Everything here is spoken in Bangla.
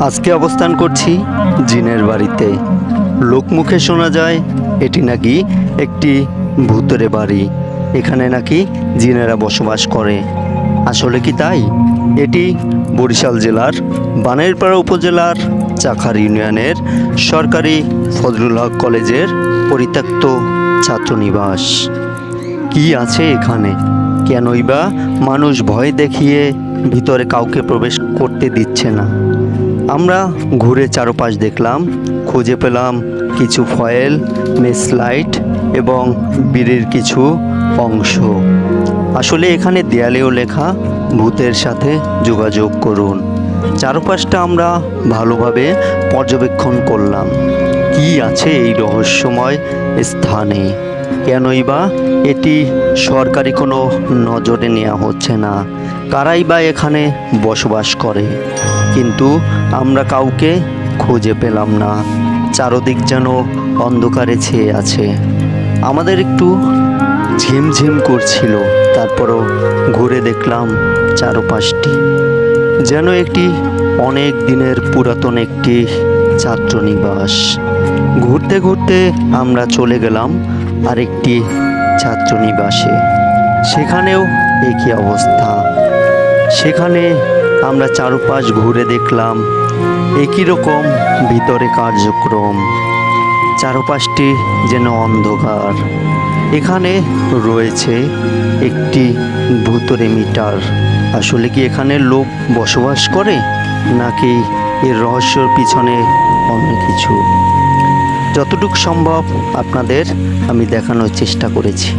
আজকে অবস্থান করছি জিনের বাড়িতে। লোকমুখে শোনা যায়, এটি নাকি একটি ভূতের বাড়ি। এখানে নাকি জিনেরা বসবাস করে। আসলে কি তাই? এটি বরিশাল জেলার বানেরপাড়া উপজেলার চাখার ইউনিয়নের সরকারি ফজলুল হক কলেজের পরিত্যক্ত ছাত্রনিবাস। কি আছে এখানে? কেনই বা মানুষ ভয় দেখিয়ে ভিতরে কাউকে প্রবেশ করতে দিচ্ছে না। আমরা ঘুরে চারপাশ দেখলাম, খুঁজে পেলাম কিছু ফয়েল মেসলাইট এবং বীরের কিছু অংশ। আসলে এখানে দেয়ালেও লেখা, ভূতের সাথে যোগাযোগ করুন। চারপাশটা আমরা ভালোভাবে পর্যবেক্ষণ করলাম। কি আছে এই রহস্যময় স্থানে? কেনই বা এটি সরকারি কোনো নজরে নেওয়া হচ্ছে না। কারাই বা এখানে বসবাস করে। কিন্তু আমরা কাউকে খুঁজে পেলাম না। চারদিক যেন অন্ধকারে ছেয়ে আছে। আমাদের একটু ঝিমঝিম করছিল। তারপরও ঘুরে দেখলাম চারপাশটি। যেন একটি অনেক দিনের পুরাতন একটি ছাত্রনিবাস। ঘুরতে ঘুরতে আমরা চলে গেলাম আরেকটি ছাত্রনিবাসে সেখানেও একই অবস্থা। সেখানে আমরা চারপাশ ঘুরে দেখলাম একই রকম ভিতরে কার্যক্রম। চারপাশটি যেন অন্ধকার। এখানে রয়েছে একটি ভূতরে মিটার। আসলে কি এখানে লোক বসবাস করে? নাকি এর রহস্যর পিছনে অন্য কিছু? যতটুকু সম্ভব আপনাদের আমি দেখানোর চেষ্টা করেছি।